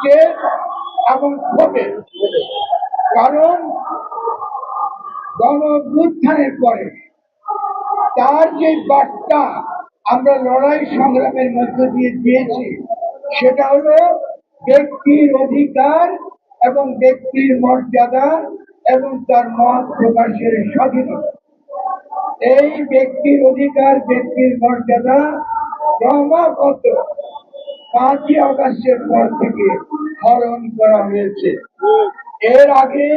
কষ্টে এবং ক্ষোভে কারণ গণ পরে তার যে বার্তা আমরা লড়াই সংগ্রামের মধ্য দিয়ে দিয়েছি, সেটা হলো ব্যক্তির অধিকার এবং ব্যক্তির মর্যাদা এবং তার মত প্রকাশের স্বাধীনতা। এই ব্যক্তির অধিকার, ব্যক্তির মর্যাদা ক্রমাগত পাঁচই আগস্টের পর থেকে হরণ করা হয়েছে। এর আগে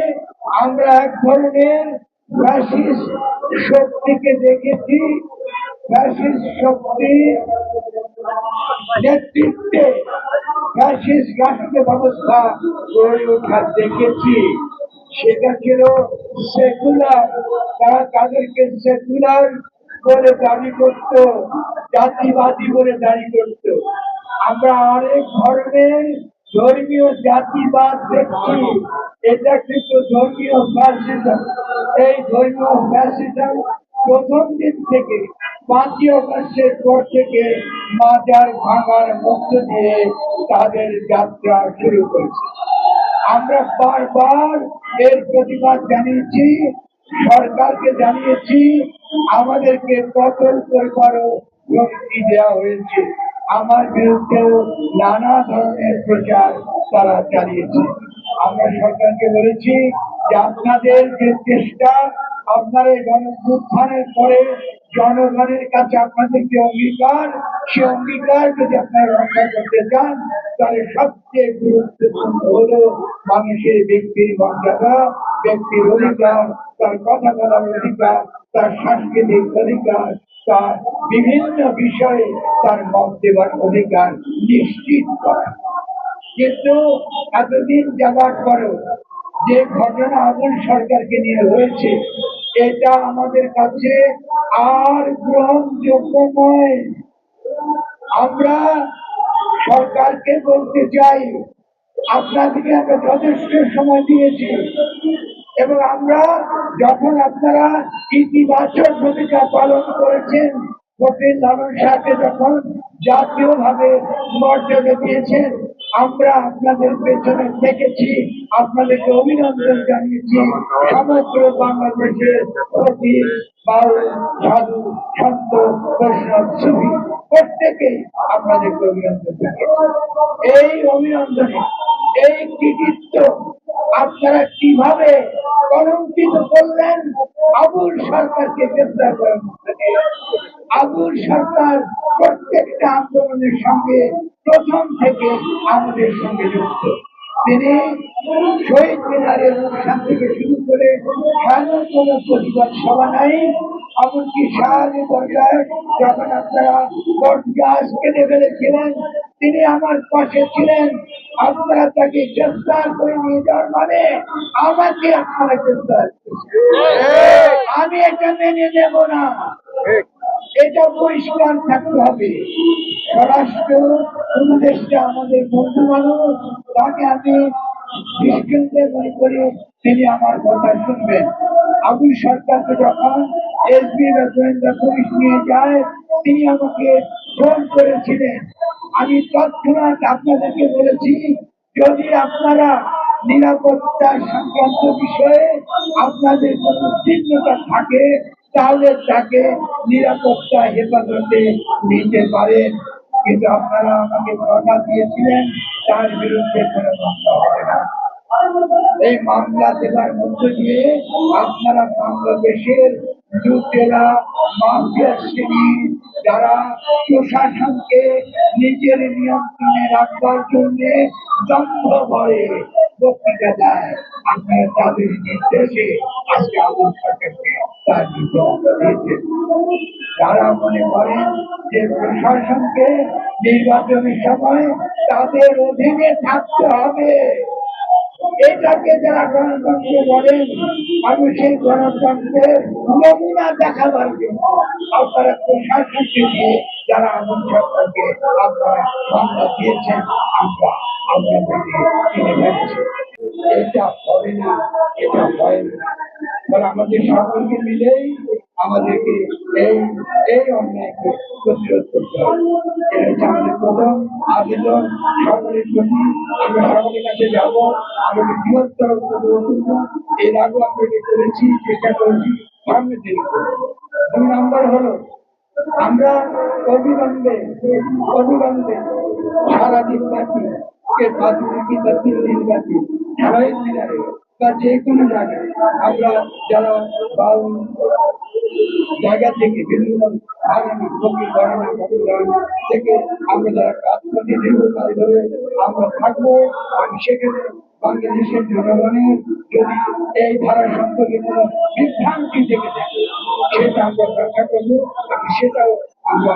আমরা এক ধরনের শক্তিকে দেখেছি। শক্তি নেতৃত্বে রাষ্ট্র ব্যবস্থা গড়ে ওঠা দেখেছি। সেটা ছিল সেকুলার তারা তাদেরকে সেকুলার বলে দাবি করত, জাতিবাদী বলে দাবি করত। আমরা অনেক ধরনের ধর্মীয় জাতিবাদ দেখছি। এটা কিন্তু ধর্মীয় ফ্যাসিজম এই ধর্মীয় ফ্যাসিজম প্রথম দিন থেকে পাঁচই অগস্টের পর থেকে মাজার ভাঙার মধ্য দিয়ে তাদের যাত্রা শুরু করেছে। আমরা বারবার এর প্রতিবাদ জানিয়েছি, সরকারকে জানিয়েছি, আমাদেরকে করবারও হুমকি দেওয়া হয়েছে। আমার বিরুদ্ধেও নানা ধরনের প্রচার তারা চালিয়েছে। আমরা সরকারকে বলেছি যে আপনাদের যে চেষ্টা, আপনার এই গণভ্যুত্থানের পরে জনগণের কাছে আপনাদের যে অঙ্গীকার, সে অঙ্গীকার যদি আপনারা রক্ষা করতে চান, তাহলে সবচেয়ে গুরুত্বপূর্ণ হলো মানুষের ব্যক্তির মর্যাদা, ব্যক্তির অধিকার, তার কথা বলার অধিকার তার সাংস্কৃতিক অধিকার, তার বিভিন্ন বিষয়ে তার মত দেওয়ার অধিকার নিশ্চিত করা। কিন্তু এতদিন যাবার পরেও যে ঘটনা আবুল সরকারকে নিয়ে হয়েছে, এটা আমাদের কাছে আর গ্রহণযোগ্য নয় আমরা সরকারকে বলতে চাই, আপনাদেরকে আমরা যথেষ্ট সময় দিয়েছি। এবং আমরা যখন আপনারা ইতিবাচক ভূমিকা পালন করেছেন কঠিন লালন সাথে যখন জাতীয় ভাবে মর্যাদা দিয়েছেন আমরা আপনাদের পেছনে দেখেছি আপনাদেরকে অভিনন্দন জানিয়েছি। সমগ্র বাংলাদেশের প্রতি সাধু, সন্ত, বৈষ্ণব, সুফি প্রত্যেকেই আপনাদেরকে অভিনন্দন এই অভিনন্দনে, এই কৃতিত্ব আপনারা কীভাবে কলঙ্কিত করলেন? আবুল সরকারকে গ্রেফতার করার আবুল সরকার প্রত্যেকটা আন্দোলনের সঙ্গে প্রথম থেকে আমাদের সঙ্গে যুক্ত। তিনি শহীদ মিনারের অনুষ্ঠান থেকে শুরু করে কেন কোন প্রতিবাদ সভা নাই এমনকি সাহায্য পর্যায়ে যখন আপনারা গাছ কেটে ফেলেছিলেন। তিনি আমার পাশে ছিলেন। আপনারা তাকে গ্রেফতার করে নিয়ে যাওয়ার মানে আমাকে আপনারা গ্রেফতার। আমি এটা মেনে নেব না। এটা পরিষ্কার থাকতে হবে। স্বরাষ্ট্র আমাদের বন্ধু মানুষ তাকে আমি মনে করি, তিনি আমার কথা শুনবেন। আবুল সরকারকে যখন এসবি বা পুলিশ নিয়ে যায়, তিনি আমাকে ফোন করেছিলেন। আমি তৎক্ষণাৎ আপনাদেরকে বলেছি, যদি আপনারা নিরাপত্তা সংক্রান্ত বিষয়ে আপনাদের কোনো চিহ্নতা থাকে তাহলে তাকে নিরাপত্তা হেফাজতে নিতে পারেন কিন্তু আপনারা আমাকে কথা দিয়েছিলেন, তার বিরুদ্ধে কোনো মামলা হবে না। এই মামলা দেওয়ার মধ্য দিয়ে আপনারা বাংলাদেশের লুটেরা মাফিয়া শ্রেণি, যারা প্রশাসনকে নিজের নিয়ন্ত্রণে রাখবার জন্য দম্ভ ভরে বক্তৃতা তাদের যারা মনে করেন যে প্রশাসনকে নির্বাচনের সময় তাদের অধীনে থাকতে হবে এটাকে যারা গণতন্ত্র বলেন আমি সেই গণতন্ত্রের নমুনা দেখাবার জন্য আপনারা যারা আমার সরকারকে আপনারা দিয়েছেন। আমরা চিনে এটা হবে না এটা হয় না ফলে আমাদের সকলকে মিলেই আমাদেরকে এই এই অন্যায়কে প্রতিরোধ করতে হবে এটা হচ্ছে প্রথম আবেদন সকলের প্রতি আমরা সকলের কাছে যাব আমাদের বৃহত্তর এর আগেও আমরা করেছি চেষ্টা করেছি সামনে দিন। দুই নম্বর হলো আমরা অবিলম্বে অবিলম্বে সারাদিন বাঁচি, কে পাঁচ দিন বা তিন দিন বাঁচি শহীদ মিনারে বা যে কোনো জায়গায় আমরা যারা জায়গা থেকে বিভিন্ন আমরা যারা কাজ আমরা থাকব বাংলাদেশের যদি এই সম্পর্কে থেকে সেটা আমরা করব সেটাও আমরা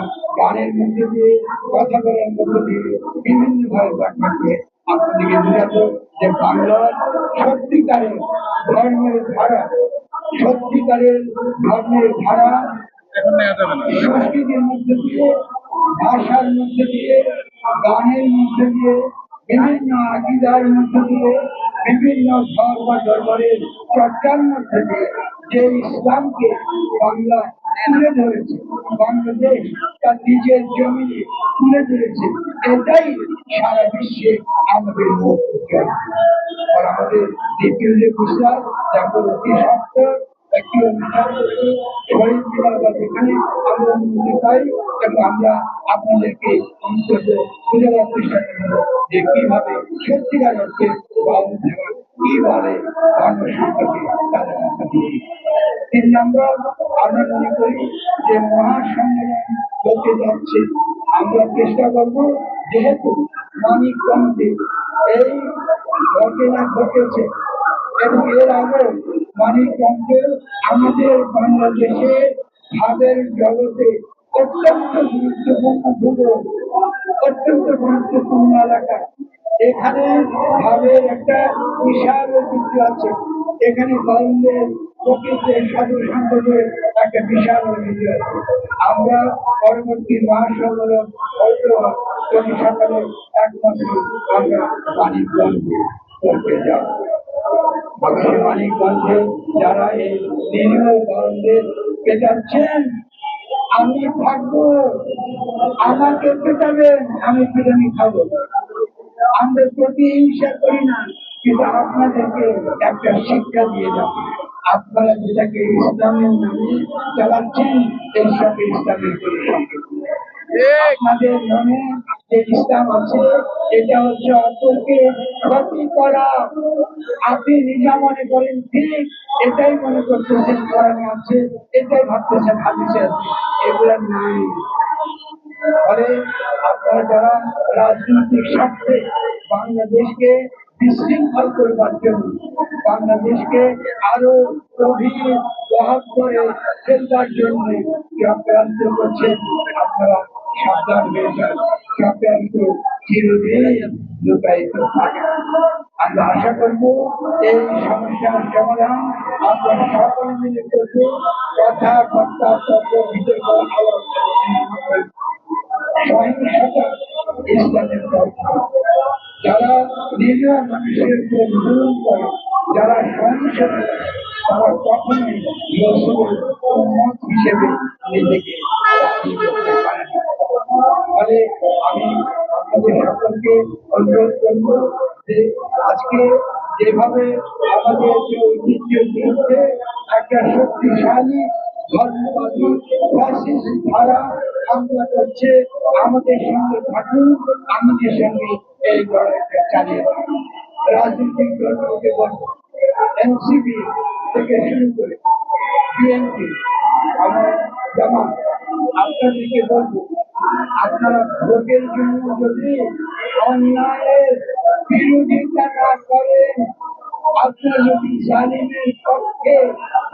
মধ্যে দিয়ে কথা বলার মধ্যে দিয়ে বিভিন্ন ভাবে ব্যাখ্যা করে আপনাদেরকে বোঝাবো যে সত্যিকারের ধর্মের ধারা, সত্যিকারের ধর্মের ধারা এখন নেওয়া যাবে না। সংস্কৃতির মধ্যে দিয়ে ভাষার মধ্যে দিয়ে, গানের মধ্যে দিয়ে, বিভিন্ন আকিদার মধ্যে দিয়ে, বিভিন্ন ধর্ম দরবারের চর্চার মধ্যে দিয়ে যে ইসলামকে বাংলা তুলে ধরেছে, বাংলাদেশ তার নিজের জমিনে তুলে ধরেছে, এটাই সারা বিশ্বে আমাদের আর আমাদের দ্বিতীয় যে বিশ্বাস যাকে অতি একটি আমরা এবং আমরা আপনাদেরকে অন্তত বোঝানোর চেষ্টা যে কীভাবে সত্যিকার অর্থে বাউল তিন নম্বর, আমরা মনে করি যে মহাসম্মেলন হতে যাচ্ছে। আমরা চেষ্টা করব, যেহেতু মানিকগঞ্জে এই ঘটনা ঘটেছে এবং এর আগে মানিকগঞ্জে আমাদের বাংলাদেশে ভাবের জগতে অত্যন্ত গুরুত্বপূর্ণ ভূগোল, অত্যন্ত গুরুত্বপূর্ণ এলাকা। এখানে ভাবের একটা বিশাল ঐতিহ্য আছে। এখানে বাউলদের প্রকৃতির সাধু সন্তদের একটা বিশাল ঐতিহ্য আছে। আমরা পরবর্তী মহাসম্মেলন হয়তো যদি সকালে একমাত্র আমরা মানিকগঞ্জে করতে যাব। আমাদের মানিকগঞ্জে যারা এই নিরীহ বাউলদের পেটাচ্ছেন আমি থাকব, আমাকে পেটাবেন, আমি বিরিয়ানি খাব। আমরা প্রতিহিংসা করি না কিন্তু আপনাদেরকে একটা শিক্ষা দিয়ে যাব। আপনারা যেটাকে ইসলামের নামে চালাচ্ছেন এর সাথে ইসলামের কোনো আপনাদের মনে যে ইসলাম আছে এটা হচ্ছে অপরকে ক্ষতি করা। আপনি নিজা মনে করেন ঠিক এটাই মনে করতেছেন কোরআনে আছে এটাই ভাবতেছেন হাদিসে আছে। এগুলো নাই। ফলে আপনারা যারা রাজনৈতিক স্বার্থে বাংলাদেশকে বিশৃঙ্খল করবার জন্য বাংলাদেশকে আরও গভীর প্রভাব করে ফেলবার জন্য চক্রান্ত করছেন, আপনারা সাবধান হয়ে যান। চক্রান্ত চিরদিন লুকায়িত থাকে। আমরা আশা করব এই সমস্যার সমাধান আমরা সকলে মিলে করব। কথাবার্তা তর্ক বিতর্ক আলোচনা যারা নিজ মানুষের জুলুম করে, যারা সহিংসতা তারা কখনোই উম্মত হিসেবে নিজেকে করতে পারে ফলে আমি আপনাদের সকলকে অনুরোধ করব যে আজকে যেভাবে আমাদের যে ঐতিহ্যের বিরুদ্ধে একটা শক্তিশালী ধর্মবাদী ফ্যাসিস্ট ধারা হামলা করছে আমাদের সঙ্গে থাকুন, আমাদের সঙ্গে এই লড়াইটা চালিয়ে রাজনৈতিক দলগুলোকে বলব এনসিপি থেকে শুরু করে বিএনপি আমার জামা আপনাদেরকে বলব, আপনারা ভোটের জন্য যদি অন্যায়ের বিরোধিতা না করেন, আপনারা যদি জালিমের পক্ষে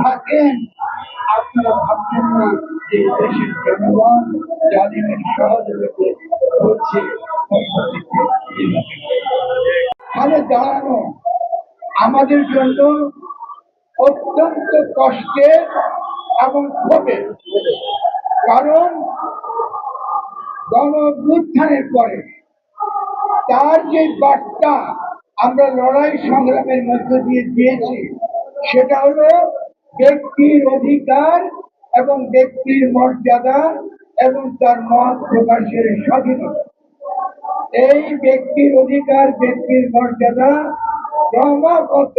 থাকেন আপনারা ভাবছেন না যে দেশের জনগণ জালিমের সহযোগিতা দাঁড়ানো। আমাদের জন্য অত্যন্ত কষ্টের এবং ক্ষোভের কারণ গণ অভ্যুত্থানের পরে তার যে বার্তা আমরা লড়াই সংগ্রামের মধ্য দিয়ে দিয়েছি, সেটা হলো ব্যক্তির অধিকার এবং ব্যক্তির মর্যাদা এবং তার মত প্রকাশের স্বাধীনতা। এই ব্যক্তির অধিকার, ব্যক্তির মর্যাদা ক্রমাগত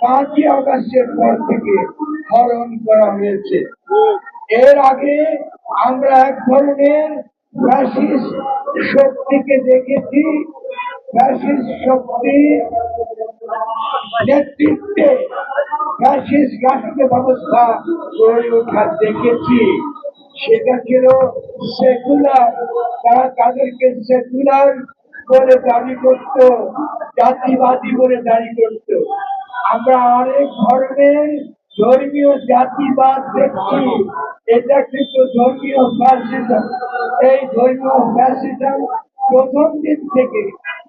পাঁচই আগস্টের পর থেকে হরণ করা হয়েছে। এর আগে আমরা এক ধরনের শক্তিকে দেখেছি ফ্যাসিস্ট শক্তি নেতৃত্বে ফ্যাসিস্ট রাষ্ট্র ব্যবস্থা গড়ে ওঠা দেখেছি। সেটা ছিল সেকুলার, তারা তাদেরকে সেকুলার বলে দাবি করত, জাতিবাদী বলে দাবি করত। আমরা অনেক ধরনের ধর্মীয় জাতিবাদ দেখছি। এটা কিন্তু ধর্মীয় ফ্যাসিজম এই ধর্মীয় ফ্যাসিজম প্রথম দিন থেকে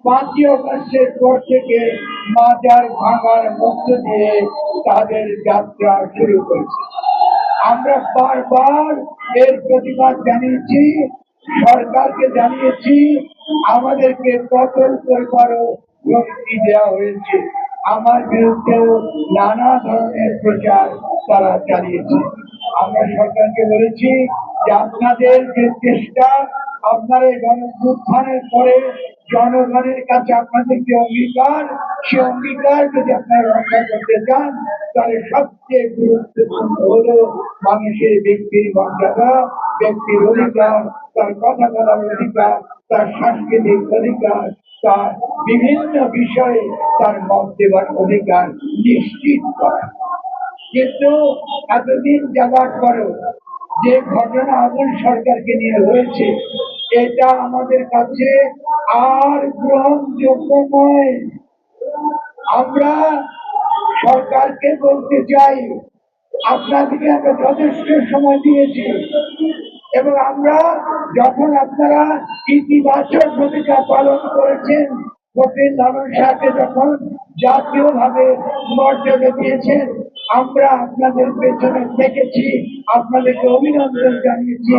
পাঁচই অগস্টের পর থেকে মাজার ভাঙার মধ্য দিয়ে তাদের যাত্রা শুরু করেছে। আমরা বারবার এর প্রতিবাদ জানিয়েছি, সরকারকে জানিয়েছি, আমাদেরকে কঠোর করবারও হুমকি দেওয়া হয়েছে। আমার বিরুদ্ধেও নানা ধরনের প্রচার তারা চালিয়েছে। আমরা সরকারকে বলেছি যে আপনাদের যে চেষ্টা, আপনার এই গণভ্যুত্থানের পরে জনগণের কাছে আপনাদের যে অঙ্গীকার, সে অঙ্গীকার যদি আপনারা রক্ষা করতে চান, তাহলে সবচেয়ে গুরুত্বপূর্ণ হলো মানুষের ব্যক্তির মর্যাদা, ব্যক্তির অধিকার, তার কথা বলার অধিকার, তার সাংস্কৃতিক অধিকার, তার বিভিন্ন বিষয়ে তার মত দেওয়ার অধিকার নিশ্চিত করা। কিন্তু এতদিন যাবার পরেও যে ঘটনা আগুন সরকারকে নিয়ে হয়েছে এটা আমাদের কাছে আর গ্রহণযোগ্য নয় আমরা সরকারকে বলতে চাই, আপনাদেরকে আমরা যথেষ্ট সময় দিয়েছি এবং আমরা যখন আপনারা ইতিবাচক ভূমিকা পালন করেছেন কপিল লালন শাহকে যখন জাতীয় ভাবে মর্যাদা দিয়েছেন আমরা আপনাদের পেছনে থেকেছি, আপনাদেরকে অভিনন্দন জানিয়েছি।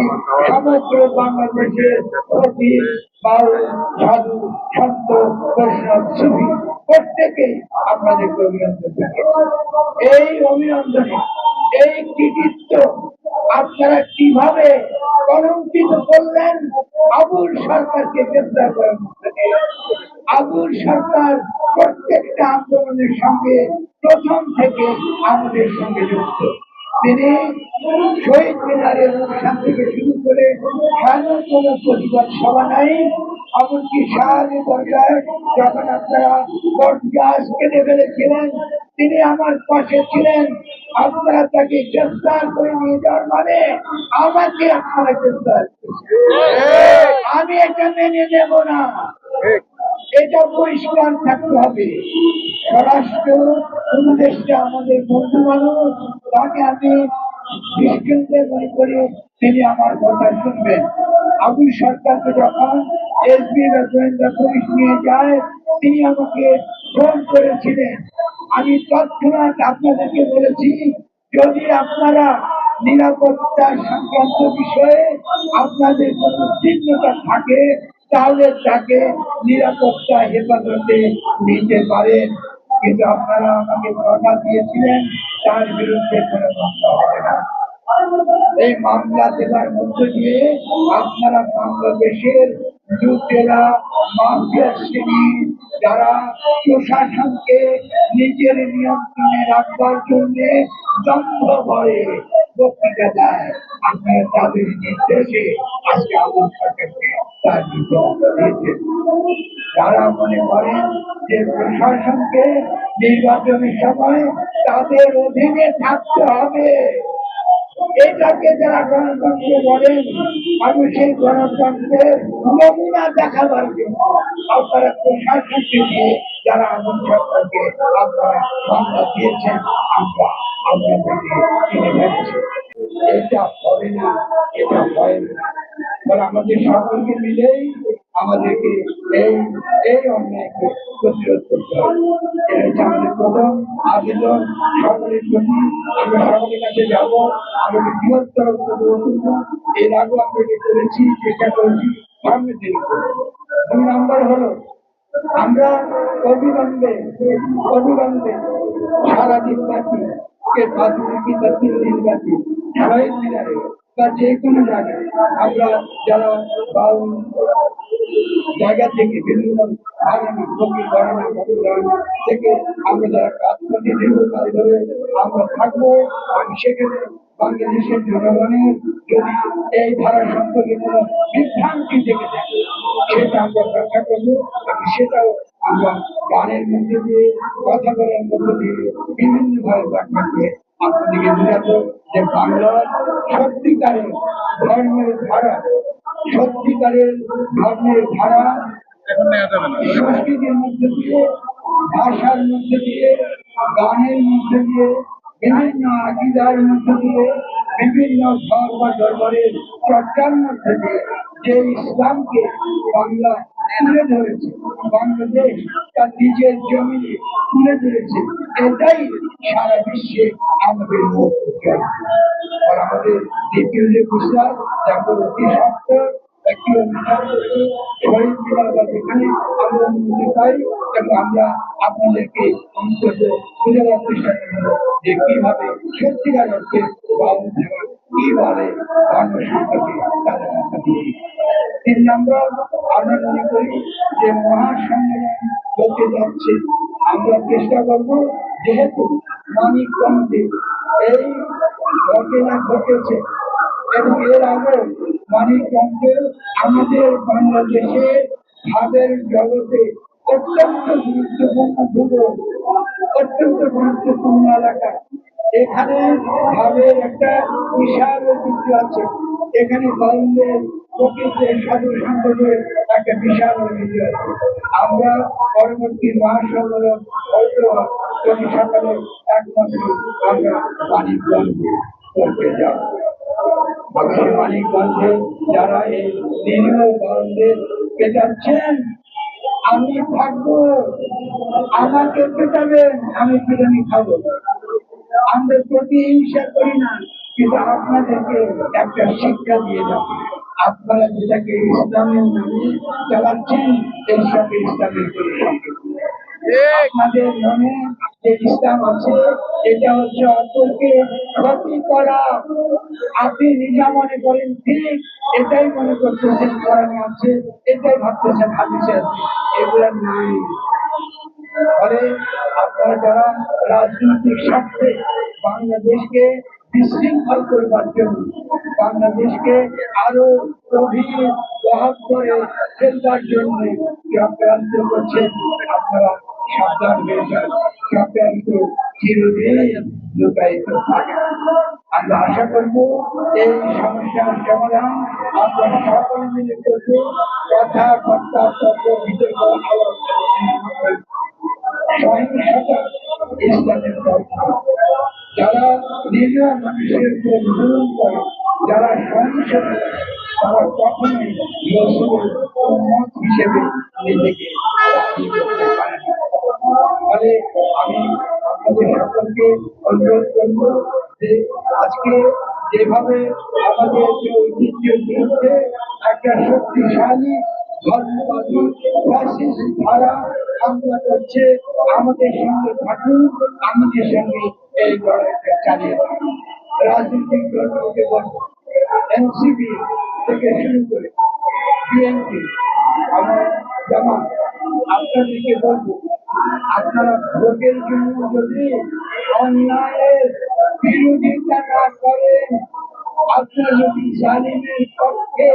সমগ্র বাংলাদেশের প্রতি বাউল সাধু সন্ত বৈষ্ণব সুফি প্রত্যেকেই আপনাদেরকে অভিনন্দন জানিয়েছি। এই অভিনন্দনে, এই কৃতিত্ব আপনারা কীভাবে কলঙ্কিত করলেন? আবুল সরকারকে গ্রেফতার করার মধ্যে। আবুল সরকার প্রত্যেকটা আন্দোলনের সঙ্গে প্রথম থেকে আমাদের সঙ্গে যুক্ত। তিনি শহীদ মিনারের অনুষ্ঠান থেকে শুরু করে কেন কোনো প্রতিবাদ সভা নাই এমনকি সাহায্য দরকার যখন আপনারা গাছ কেটে ফেলেছিলেন। তিনি আমার পাশে ছিলেন। আপনারা তাকে গ্রেফতার করে নিয়ে যাওয়ার মানে আমাকে আপনারা গ্রেফতার আমি এটা মেনে নেব না। এটা পরিষ্কার থাকতে হবে। স্বরাষ্ট্র উপদেশটা আমাদের বন্ধু মানুষ তাকে আমি দৃষ্টান্তে মনে করি তিনি আমার কথা শুনবেন। আবুল সরকারকে যখন এসবি বা গোয়েন্দা পুলিশ নিয়ে যায়, তিনি আমাকে ফোন করেছিলেন। আমি তৎক্ষণাৎ আপনাদেরকে বলেছি, যদি আপনারা নিরাপত্তা সংক্রান্ত বিষয়ে আপনাদের কোনো চিহ্নতা থাকে তাহলে তাকে নিরাপত্তা হেফাজতে নিতে পারেন। কিন্তু আপনারা আমাকে কথা দিয়েছিলেন, তার বিরুদ্ধে কোনো মামলা হবে না। এই মামলা দেওয়ার মধ্য দিয়ে আপনারা বাংলাদেশের লুটেরা, মাফিয়া শ্রেণি যারা প্রশাসনকে নিজের নিয়ন্ত্রণে রাখবার জন্য দম্ভ ভরে বক্তৃতা দেয়, আপনারা তাদের নির্দেশে আজকে সরকারকে তার যারা মনে করেন যে প্রশাসনকে নির্বাচনের সময় তাদের অধীনে থাকতে হবে এটাকে যারা গণতন্ত্র বলেন আমি সেই গণতন্ত্রের নমুনা দেখাবার জন্য আপনারা প্রশাসনকে দিয়ে যারা আগুন সরকারকে আপনারা মামলা দিয়েছেন আমরা ফেলছি এটা হবে না এটা হয় না আমাদের সকলকে মিলেই আমাদেরকে এই এই অন্যায়কে প্রতিরোধ করতে হবে। এটা হচ্ছে আমাদের প্রথম আবেদন। সকলের জন্য আমরা সকলের কাছে যাব। আমাদের বৃহত্তর এর আগে আমরা করেছি চেষ্টা করেছি, সামনে দিন দুই নম্বর হলো, আমরা অবিলম্বে অবিলম্বে সারাদিন ব্যাপী কে বাকি কি তিন দিন ব্যাপী শহীদ মিনারে বা যে কোনো জায়গায়। আমরা যারা জায়গা থেকে বিভিন্ন থেকে আমরা যারা কাজ করছি দীর্ঘকাল ধরে আমরা থাকব। আমি সেখানে বাংলাদেশের জনগণের যদি এই ধারা সম্পর্কে কোনো বিভ্রান্তি থেকে থাকে, সেটা আমরা ব্যাখ্যা করব। আমি সেটাও আমরা গানের মধ্যে দিয়ে, কথা বলার মধ্যে দিয়ে, বিভিন্ন ভাবে ব্যাখ্যা করে আপনাদেরকে বোঝাবো যে বাংলার সত্যিকারের ধর্মের ধারা সত্যিকারের ধর্মের ধারা সংস্কৃতির মধ্যে দিয়ে ভাষার মধ্যে দিয়ে গানের মধ্যে দিয়ে বিভিন্ন আকিদার মধ্যে দিয়ে বিভিন্ন ধর্ম দরবারের চর্চার মধ্যে দিয়ে যে ইসলামকে বাংলা তুলে ধরেছে। বাংলাদেশ তার নিজের জমিনে তুলে ধরেছে। এটাই সারা বিশ্বে আমাদের আর আমাদের দ্বিতীয় যে যেখানে আমরা পাই, এবং আমরা আপনাদেরকে অন্তত যে কীভাবে সত্যিকার অর্থে কি তিন নম্বর আমরা মনে করি যে মহাসম্মেলন হতে যাচ্ছে। আমরা চেষ্টা করব, যেহেতু মানিকগঞ্জে এই ঘটনা ঘটেছে, এবং এর আগে মানিকগঞ্জে আমাদের বাংলাদেশে ভাবের জগতে অত্যন্ত গুরুত্বপূর্ণ ভূগোল, অত্যন্ত গুরুত্বপূর্ণ এলাকা। এখানে ভাবের একটা বিশাল ঐতিহ্য আছে। এখানে বাউলদের প্রকৃতির সাধু সন্তদের একটা বিশাল ঐতিহ্য আছে। আমরা পরবর্তী মহাসম্মেলন হয়তো সকালে একমাত্র আমরা মানিকগঞ্জে করতে যাব। আমাদের মানিকগঞ্জে যারা এই নিরীহ বাউলদের পেটাচ্ছেন আমি থাকব, আমাকে পেটাবেন আমি বিরিয়ানি খাব আমরা প্রতিহিংসা করি না কিন্তু আপনাদেরকে একটা শিক্ষা দিয়ে যাব। আপনারা যেটাকে ইসলামের নামে চালাচ্ছেন এই সঙ্গে ইসলামের। আপনাদের মনে যে ইসলাম আছে এটা হচ্ছে অপরকে ক্ষতি করা। আপনি নিজা মনে করেন ঠিক এটাই মনে করতেছেন কোরআনে আছে এটাই ভাবতেছেন হাদিসে আছে। এগুলো নাই। ফলে আপনারা যারা রাজনৈতিক স্বার্থে বাংলাদেশকে বিশৃঙ্খল করবার জন্য, বাংলাদেশকে আরও গভীর প্রভাব করে ফেলবার জন্য চক্রান্ত করছেন, আপনারা সাবধান হয়ে যান। চক্রান্ত চিরদিন লুকায়িত থাকে আমরা আশা করব এই সমস্যার সমাধান আমরা সকলে মিলে করব কথাবার্তা তর্ক বিতর্ক আলোচনা ইসলামের যারা নিরীহ মানুষের করে, যারা সহিংসতা নিজেকে করতে আমি আপনাদের সকলকে অনুরোধ করব যে আজকে যেভাবে আমাদের যে ঐতিহ্যের বিরুদ্ধে একটা শক্তিশালী ধারা সঙ্গে আমাদের সঙ্গে এই থেকে শুরু করে বিএনপি আপনাদেরকে বলব, আপনারা ভোটের জন্য যদি অন্যায়ের বিরোধিতা না করেন, আপনারা যদি জালিমের পক্ষে